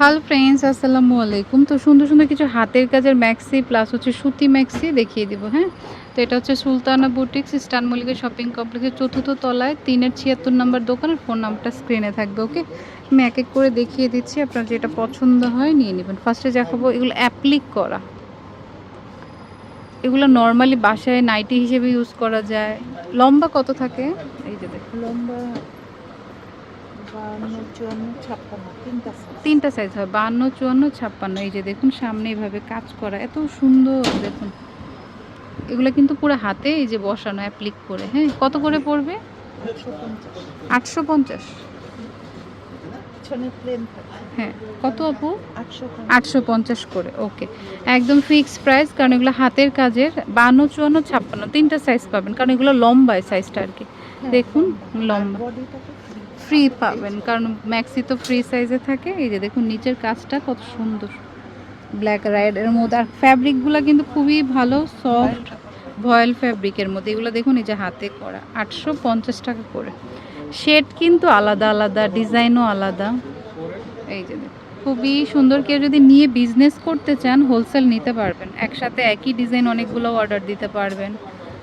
Hello friends, আসসালামু আলাইকুম। তো সুন্দর সুন্দর কিছু হাতের কাজের ম্যাক্সি প্লাস হচ্ছে সুতি ম্যাক্সি দেখিয়ে দিব হ্যাঁ? তো এটা হচ্ছে সুলতানা বুটিক্স স্টান মল্লিকা শপিং কমপ্লেক্সের চতুর্থ তলায়, তিনের ছিয়াত্তর নাম্বার দোকানের ফোন নাম্বারটা স্ক্রিনে থাকবে ওকে আমি এক এক করে দেখিয়ে দিচ্ছি, আপনার যেটা পছন্দ হয়, নিয়ে নেবেন। ফার্স্টে দেখাবো, এগুলো অ্যাপ্লিক করা। এগুলো নর্মালি বাসায় নাইটি হিসেবে ইউজ করা যায়। লম্বা কত থাকে? এই যে দেখুন। লম্বা তিনটা সাইজ হয় বান্ন চুয়ান্ন ছাপ্পান্ন। এই যে দেখুন সামনে এইভাবে কাজ করা এত সুন্দর দেখুন। এগুলো কিন্তু পুরো হাতে এই যে বসানো অ্যাপ্লিক করে হ্যাঁ? কত করে পড়বে? আটশো পঞ্চাশ। হ্যাঁ কত আপু? আটশো পঞ্চাশ। করে ওকে। একদম প্রাইস কারণ এগুলো হাতের কাজের বান্ন চুয়ান্ন ছাপ্পান্ন তিনটা সাইজ পাবেন কারণ এগুলো লম্বায় সাইজটা আর কি। দেখুন লম্বা। ফ্রি পাবেন, কারণ ম্যাক্সি তো ফ্রি সাইজে থাকে। এই যে দেখুন, নিচের কাজটা কত সুন্দর। ব্ল্যাক রাইডের মধ্যে। আর ফ্যাব্রিকগুলো কিন্তু খুবই ভালো সফট ভয়েল ফ্যাব্রিকের মধ্যে। এগুলো দেখুন, এই যে হাতে করা। আটশো পঞ্চাশ টাকা করে। শেড কিন্তু আলাদা আলাদা ডিজাইনও আলাদা। এই যে খুবই সুন্দর। কেউ যদি নিয়ে বিজনেস করতে চান হোলসেল নিতে পারবেন। একসাথে একই ডিজাইন অনেকগুলো অর্ডার দিতে পারবেন।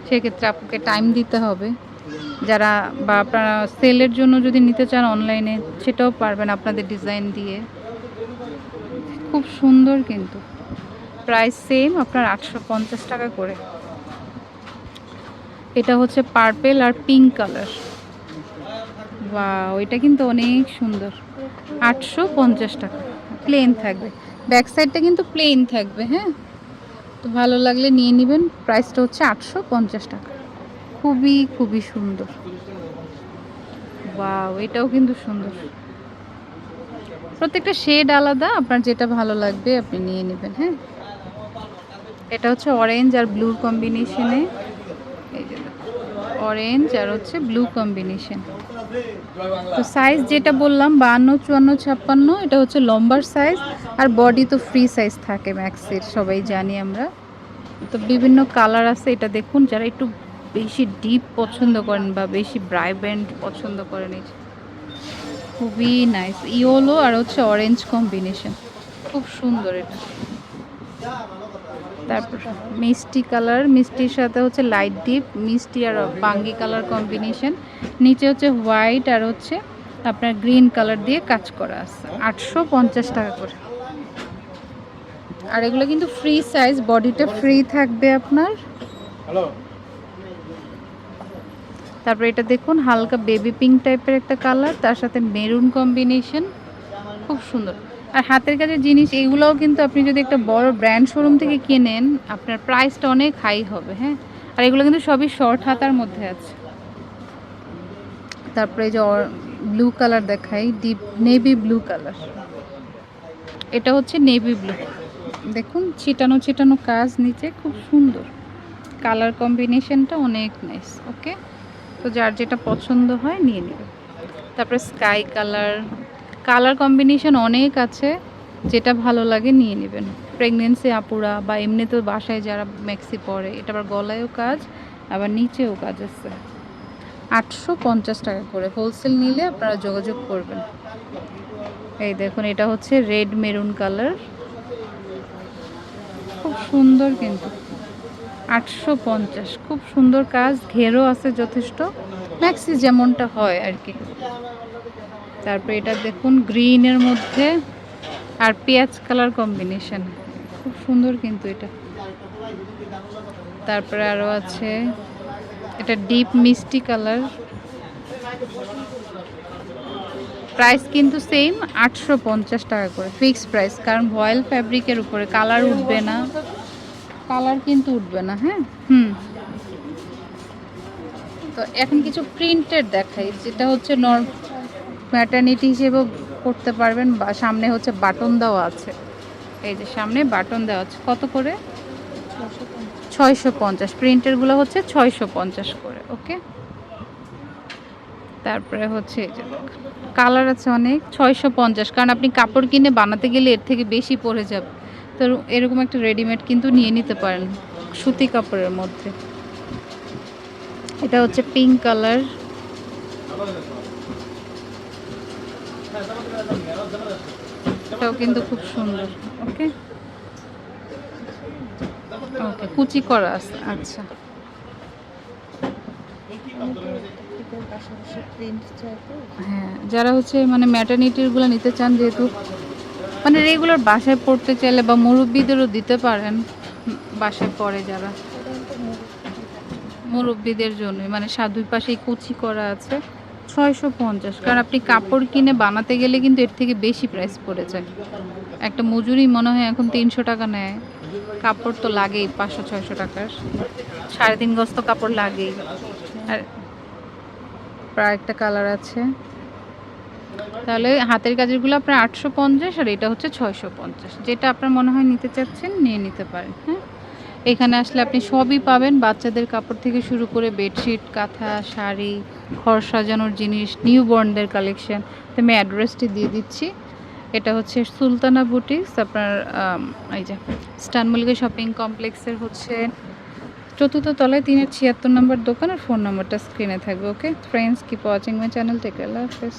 সেক্ষেত্রে আপনাকে টাইম দিতে হবে। যারা বা আপনারা সেলের জন্য যদি নিতে চান অনলাইনে, সেটাও পারবেন আপনাদের ডিজাইন দিয়ে। খুব সুন্দর কিন্তু। প্রাইস সেম আপনার আটশো পঞ্চাশ টাকা করে। এটা হচ্ছে পার্পেল আর পিঙ্ক কালার বা ওইটা কিন্তু অনেক সুন্দর। আটশো পঞ্চাশ টাকা। প্লেন থাকবে। ব্যাক সাইডটা কিন্তু প্লেন থাকবে হ্যাঁ? তো ভালো লাগলে নিয়ে নেবেন। প্রাইসটা হচ্ছে আটশো পঞ্চাশ টাকা। খুবই খুবই সুন্দর। বাও এটাও কিন্তু সুন্দর। প্রত্যেকটা শেড আলাদা, আপনার যেটা ভালো লাগবে আপনি নিয়ে নেবেন হ্যাঁ? এটা হচ্ছে অরেঞ্জ আর ব্লু কম্বিনেশনে অরেঞ্জ আর হচ্ছে ব্লু কম্বিনেশন তো সাইজ যেটা বললাম, বাহান্ন, চুয়ান্ন, ছাপ্পান্ন, এটা হচ্ছে লম্বার সাইজ আর বডি তো ফ্রি সাইজ থাকে ম্যাক্সের সবাই জানি আমরা। তো বিভিন্ন কালার আছে, এটা দেখুন, যারা একটু বেশি ডিপ পছন্দ করেন বা বেশি ব্রাইব্যান্ড পছন্দ করেন এই খুবই নাইস ইয়োলো আর হচ্ছে অরেঞ্জ কম্বিনেশন খুব সুন্দর এটা। তারপর মিষ্টি কালার মিষ্টির সাথে হচ্ছে লাইট ডিপ মিষ্টি আর বাঙ্গি কালার কম্বিনেশন নিচে হচ্ছে হোয়াইট আর হচ্ছে আপনার গ্রিন কালার দিয়ে কাজ করা আছে। আটশো পঞ্চাশ টাকা করে। আর এগুলো কিন্তু ফ্রি সাইজ বডিটা ফ্রি থাকবে আপনার। তারপর এটা দেখুন, হালকা বেবি পিঙ্ক টাইপের একটা কালার তার সাথে মেরুন কম্বিনেশন খুব সুন্দর। আর হাতের কাজের জিনিস, এগুলোও কিন্তু আপনি যদি একটা বড় ব্র্যান্ড শোরুম থেকে কেনেন আপনার প্রাইসটা অনেক হাই হবে হ্যাঁ? আর এগুলো কিন্তু সবই শর্ট হাতার মধ্যে আছে। তারপরে যে ব্লু কালার দেখাই ডিপ নেভি ব্লু কালার এটা হচ্ছে নেভি ব্লু দেখুন, ছিটানো ছিটানো কাজ নিচে, খুব সুন্দর। কালার কম্বিনেশনটা অনেক নাইস ওকে তো যার যেটা পছন্দ হয় নিয়ে নেবে তারপরে স্কাই কালার কালার কম্বিনেশন অনেক আছে, যেটা ভালো লাগে নিয়ে নেবেন। প্রেগনেন্সি আপুরা বা এমনিতেও বাসায় যারা ম্যাক্সি পরে, এটা আবার গলায়ও কাজ, আবার নিচেও কাজ আছে। আটশো পঞ্চাশ টাকা করে হোলসেল নিলে আপনারা যোগাযোগ করবেন। এই দেখুন, এটা হচ্ছে রেড মেরুন কালার খুব সুন্দর কিন্তু। আটশো পঞ্চাশ। খুব সুন্দর কাজ, ঘেরও আছে যথেষ্ট। ম্যাক্সি যেমনটা হয় আর কি। তারপরে এটা দেখুন গ্রিনের মধ্যে আর পেঁয়াজ কালার কম্বিনেশন খুব সুন্দর কিন্তু এটা। তারপরে আরও আছে, এটা ডিপ মিষ্টি কালার প্রাইস কিন্তু সেম আটশো পঞ্চাশ টাকা করে। ফিক্সড প্রাইস কারণ ভয়েল ফ্যাব্রিকের উপরে কালার উঠবে না। কালার কিন্তু উঠবে না হ্যাঁ? হুম। তো এখন কিছু প্রিন্টেড দেখাই, যেটা হচ্ছে নর ম্যাটার্নিটি হিসেবেও করতে পারবেন, বা সামনে হচ্ছে বাটন দেওয়া আছে। এই যে সামনে বাটন দেওয়া আছে, কত করে? ছয়শো পঞ্চাশ। প্রিন্টেরগুলো হচ্ছে ছয়শো পঞ্চাশ করে ওকে তারপরে হচ্ছে এই যে কালার আছে অনেক, ছয়শো পঞ্চাশ। কারণ আপনি কাপড় কিনে বানাতে গেলে এর থেকে বেশি পড়ে যাবে। তো এরকম একটা রেডিমেড কিন্তু নিয়ে নিতে পারেন, সুতি কাপড়ের মধ্যে। এটা হচ্ছে পিঙ্ক কালার কাপড়টাও কিন্তু খুব সুন্দর ওকে ওকে কুচি করা আছে আচ্ছা। হ্যাঁ যারা হচ্ছে মানে ম্যাটার্নিটিরগুলো নিতে চান যেহেতু মানে রেগুলার বাসায় পড়তে চাইলে বা মুরব্বীদেরও দিতে পারেন, বাসায় পড়ে যারা। মুরব্বিদের জন্যই মানে সা দুই পাশেই কুচি করা আছে, ছয়শো পঞ্চাশ কারণ আপনি কাপড় কিনে বানাতে গেলে কিন্তু এর থেকে বেশি প্রাইস পড়ে যায়। একটা মজুরি মনে হয় এখন তিনশো টাকা নেয়। কাপড় তো লাগেই, পাঁচশো, ছয়শো টাকার। সাড়ে তিন গজ তো কাপড় লাগেই। আর প্রায় একটা কালার আছে। তাহলে হাতের কাজেরগুলো আপনার আটশো পঞ্চাশ আর এটা হচ্ছে ছয়শো পঞ্চাশ। যেটা আপনার মনে হয় নিতে চাচ্ছেন, নিয়ে নিতে পারেন হ্যাঁ? এখানে আসলে আপনি সবই পাবেন, বাচ্চাদের কাপড় থেকে শুরু করে বেডশিট, কাঁথা, শাড়ি, ঘর সাজানোর জিনিস নিউ বর্নদের কালেকশন। তো আমি অ্যাড্রেসটি দিয়ে দিচ্ছি। এটা হচ্ছে সুলতানা বুটিক্স, আপনার এই যে, স্টান মল্লিকা শপিং কমপ্লেক্সের হচ্ছে চতুর্থ তলায় তিনের ছিয়াত্তর নম্বর দোকান আর ফোন নাম্বারটা স্ক্রিনে থাকবে, okay? Friends keep watching my channel take আল্লাহ হাফেজ।